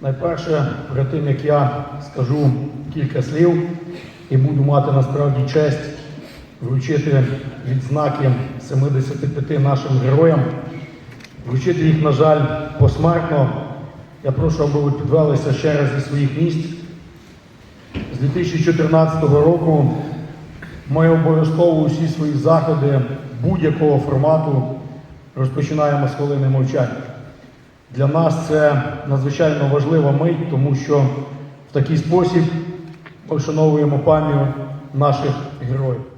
Найперше, перед тим як я скажу кілька слів і буду мати насправді честь вручити відзнаки 75 нашим героям, вручити їх, на жаль, посмертно. Я прошу, аби ви підвелися ще раз зі своїх місць. З 2014 року ми обов'язково усі свої заходи будь-якого формату розпочинаємо з хвилини мовчання. Для нас це надзвичайно важлива мить, тому що в такий спосіб вшановуємо пам'ять наших героїв.